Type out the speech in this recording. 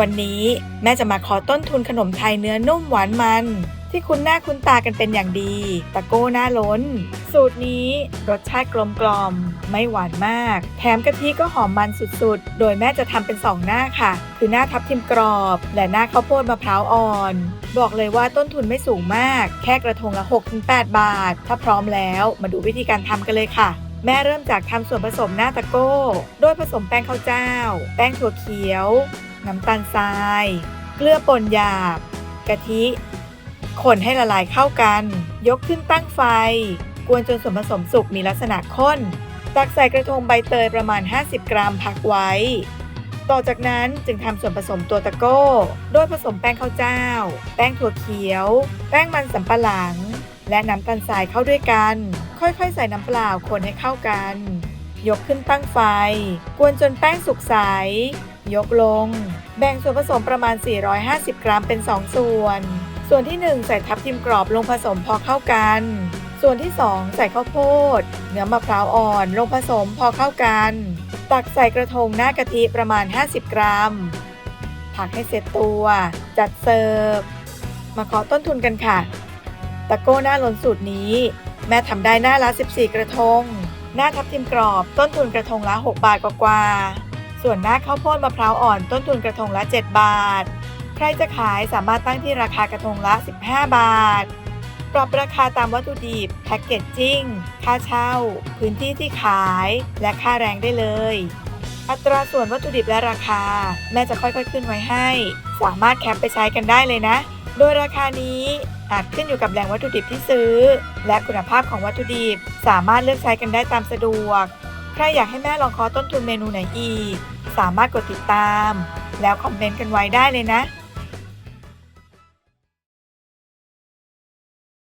วันนี้แม่จะมาขอต้นทุนขนมไทยเนื้อนุ่มหวานมัน ที่คุ้นหน้าคุ้นตากันเป็นอย่างดี ตะโก้หน้าล้น สูตรนี้รสชาติกลมกล่อม ไม่หวานมาก แถมกะทิก็หอมมันสุดๆ โดยแม่จะทำเป็นสองหน้าค่ะ คือหน้าทับทิมกรอบ และหน้าข้าวโพดมะพร้าวอ่อน บอกเลยว่าต้นทุนไม่สูงมาก แค่กระทงละ 6-8 บาท ถ้าพร้อมแล้วมาดูวิธีการทำกันเลยค่ะแม่เริ่มจากทำส่วนผสมหน้าตะโก้ โดยผสมแป้งข้าวเจ้า แป้งถั่วเขียว น้ำตาลทราย เกลือป่นหยาบ กะทิ คนให้ละลายเข้ากัน ยกขึ้นตั้งไฟ กวนจนส่วนผสมสุกมีลักษณะข้น ตักใส่กระทงใบเตยประมาณ 50 กรัมพักไว้ ต่อจากนั้นจึงทำส่วนผสมตัวตะโก้ โดยผสมแป้งข้าวเจ้า แป้งถั่วเขียว แป้งมันสำปะหลัง และน้ำตาลทรายเข้าด้วยกัน ค่อยๆ ใส่น้ำเปล่าคนให้เข้ากันยกขึ้นตั้งไฟ กวนจนแป้งสุกใส ยกลง แบ่งส่วนผสมประมาณ 450 กรัมเป็น 2 ส่วน ส่วนที่ 1 ใส่ทับทิมกรอบลงผสมพอเข้ากัน ส่วนที่ 2 ใส่ข้าวโพด เนื้อมะพร้าวอ่อนลงผสมพอเข้ากัน ตักใส่กระทงหน้ากะทิประมาณ 50 กรัม ผักให้เสร็จตัว จัดเสิร์ฟ มาขอต้นทุนกันค่ะ ตะโก้หน้าล้นสูตรนี้ แม่ทำได้หน้าละ 14 กระทง หน้าทับทิมกรอบต้นทุนกระทงละ 6 บาทกว่าๆ ส่วนหน้าข้าวโพดมะพร้าวอ่อนต้นทุนกระทงละ 7 บาท ใครจะขายสามารถตั้งที่ราคากระทงละ 15 บาท ปรับราคาตามวัตถุดิบแพ็กเกจจิ้ง ค่าเช่า พื้นที่ที่ขาย และค่าแรงได้เลย อัตราส่วนวัตถุดิบและราคา แม่จะค่อยๆขึ้นไว้ให้ สามารถแคปไปใช้กันได้เลยนะ โดยราคานี้อาจขึ้นอยู่กับแหล่งวัตถุดิบที่ซื้อ และคุณภาพของวัตถุดิบ สามารถเลือกใช้กันได้ตามสะดวก ใครอยากให้แม่ลองคอต้นทุนเมนูไหนอีก สามารถกดติดตาม แล้วคอมเมนต์กันไว้ได้เลยนะ